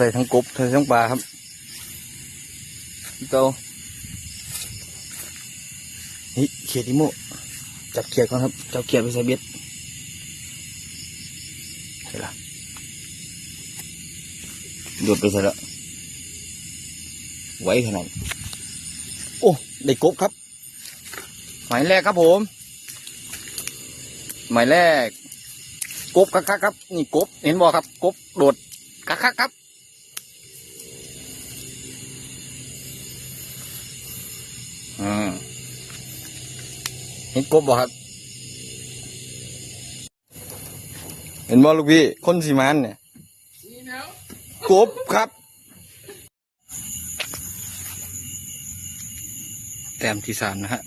ส่ทั้งกบใส่ทั้งปลาครับเจ้านี่เขียดอีโมจับเขียดก่อนครับจับเขียดไปใส่เบ็ดใช่ละโดดไปใส่ละไว้ขนาดโอ้ได้กบครับ หมายแรกครับผม หมายแรกกบคักครับ นี่กบเห็นบ่ครับ กบโดดคักครับ เห็นกบบ่ครับ เห็นบ่ลูกพี่ คนสีมันเนี่ยกบครับ แต้มที่สามนะฮะ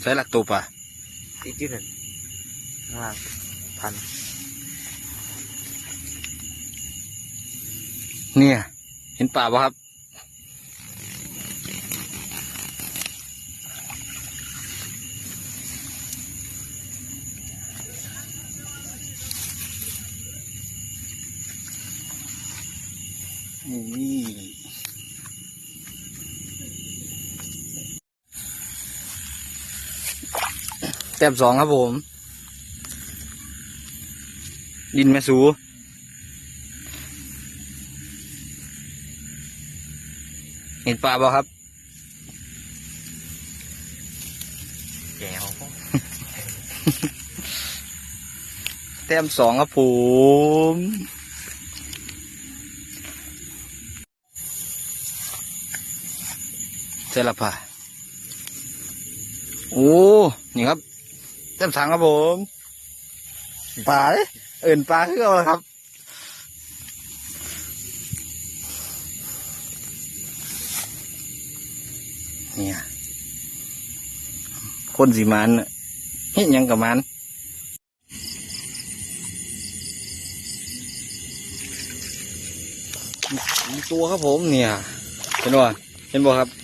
ใช้หลักตัวป่ะอีกที่หนึ่งข้างล่างพัน เนี่ย เห็นป่าป่ะครับ นี่แต้มสองครับผม ดินแม่สูเห็นปลาบ่ครับแก้วแต้มสองครับผม เจละป่าโอ้ นี่ครับแต้มสามครับผมปลาเเอิ่นปลาคือเอาละครับ เนี่ย คนสีมันน่ะเฮ็ดยังกับมันตัวครับผมเนี่ย เห็นบ่เห็นบ่ครับ